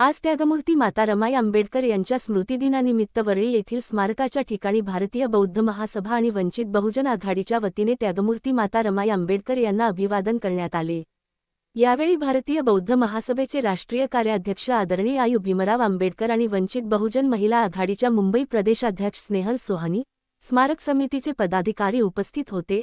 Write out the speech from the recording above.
आज त्यागमूर्ती माता रमाई आंबेडकर यांच्या स्मृतिदिनानिमित्त वरळी येथील स्मारकाच्या ठिकाणी भारतीय बौद्ध महासभा आणि वंचित बहुजन आघाडीच्या वतीने त्यागमूर्ती माता रमाई आंबेडकर यांना अभिवादन करण्यात आले. यावेळी भारतीय बौद्ध महासभेचे राष्ट्रीय कार्याध्यक्ष आदरणीय आयु भीमराव आंबेडकर आणि वंचित बहुजन महिला आघाडीच्या मुंबई प्रदेशाध्यक्ष स्नेहल सोहानी स्मारक समितीचे पदाधिकारी उपस्थित होते.